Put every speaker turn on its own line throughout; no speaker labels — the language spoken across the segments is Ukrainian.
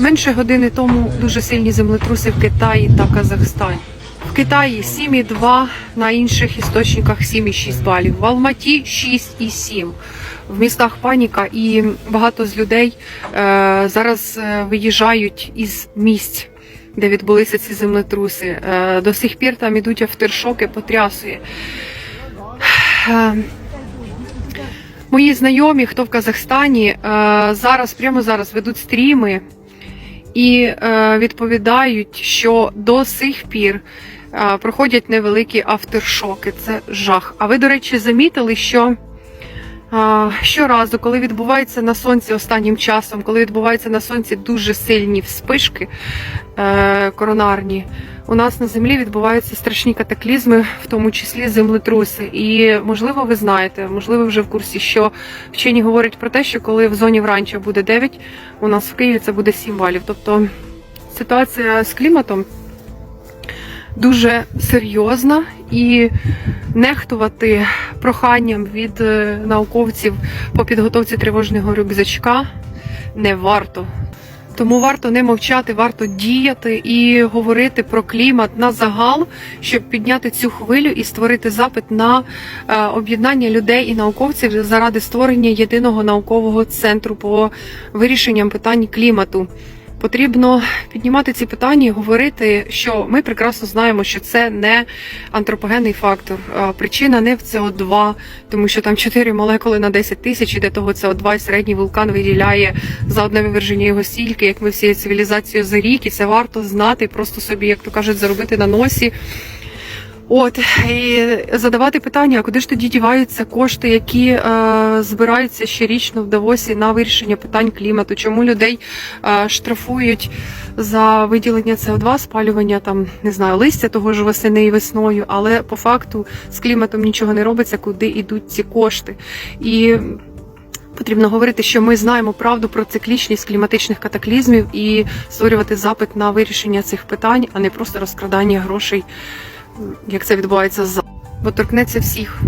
Менше години тому дуже сильні землетруси в Китаї та Казахстані. В Китаї 7,2, на інших істочниках 7,6 балів. В Алматі 6,7. В містах паніка і багато з людей е, зараз е, виїжджають із місць, де відбулися ці землетруси. Е, до сих пір там ідуть авторшоки, потрясує. Е, Мої знайомі, хто в Казахстані, зараз прямо зараз ведуть стріми і е, відповідають, що до сих пір е, проходять невеликі авторшоки. Це жах. А ви, до речі, замітили, що щоразу, коли відбувається на сонці останнім часом, коли відбуваються на сонці дуже сильні вспишки е, коронарні, у нас на землі відбуваються страшні катаклізми, в тому числі землетруси. І можливо, ви знаєте, можливо, вже в курсі, що вчені говорять про те, що коли в зоні вранча буде 9, у нас в Києві це буде 7 балів. Тобто ситуація з кліматом дуже серйозна і нехтувати проханням від е, науковців по підготовці тривожного рюкзачка не варто. Тому варто не мовчати, варто діяти і говорити про клімат на загал, щоб підняти цю хвилю і створити запит на е, об'єднання людей і науковців заради створення єдиного наукового центру по вирішенням питань клімату. Потрібно піднімати ці питання і говорити, що ми прекрасно знаємо, що це не антропогенний фактор. Причина не в СО2, тому що там 4 молекули на 10 тисяч, і де того СО2 і середній вулкан виділяє за одне виверження його стільки, як ми всією цивілізацією за рік, і це варто знати, просто собі, як то кажуть, заробити на носі. От і задавати питання, а куди ж тоді діваються кошти, які е, збираються щорічно в Давосі на вирішення питань клімату? Чому людей е, штрафують за виділення СО2, спалювання там не знаю листя того ж восени і весною, але по факту з кліматом нічого не робиться, куди йдуть ці кошти і. Потрібно говорити, що ми знаємо правду про циклічність кліматичних катаклізмів і створювати запит на вирішення цих питань, а не просто розкрадання грошей як це відбувається за бо торкнеться всіх.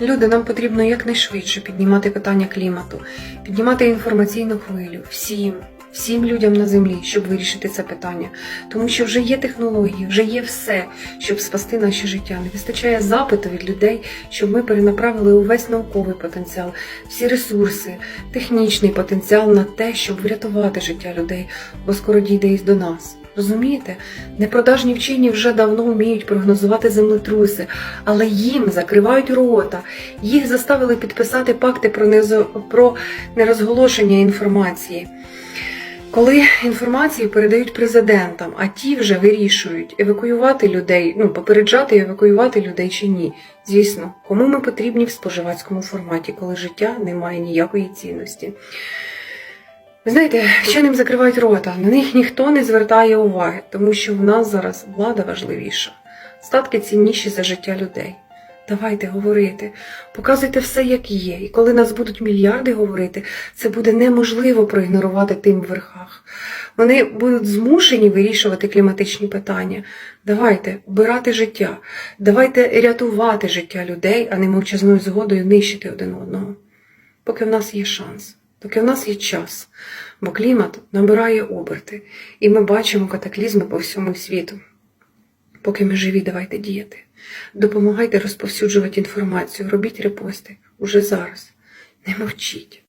Люди, нам потрібно якнайшвидше піднімати питання клімату, піднімати інформаційну хвилю всім, всім людям на землі, щоб вирішити це питання. Тому що вже є технології, вже є все, щоб спасти наше життя. Не вистачає запиту від людей, щоб ми перенаправили увесь науковий потенціал, всі ресурси, технічний потенціал на те, щоб врятувати життя людей, бо скоро дійде і до нас. Розумієте, непродажні вчені вже давно вміють прогнозувати землетруси, але їм закривають рота. Їх заставили підписати пакти про, нерозголошення інформації. Коли інформацію передають президентам, а ті вже вирішують евакуювати людей, ну попереджати і евакуювати людей чи ні. Звісно, кому ми потрібні в споживацькому форматі, коли життя не має ніякої цінності. Знаєте, вченим закривають рота, на них ніхто не звертає уваги, тому що в нас зараз влада важливіша, статки цінніші за життя людей. Давайте говорити, показуйте все, як є. І коли нас будуть мільярди говорити, це буде неможливо проігнорувати тим в верхах. Вони будуть змушені вирішувати кліматичні питання. Давайте обирати життя, давайте рятувати життя людей, а не мовчазною згодою нищити один одного. Поки в нас є шанс. Доки в нас є час, бо клімат набирає оберти, і ми бачимо катаклізми по всьому світу. Поки ми живі, давайте діяти. Допомагайте розповсюджувати інформацію, робіть репости уже зараз. Не мовчіть.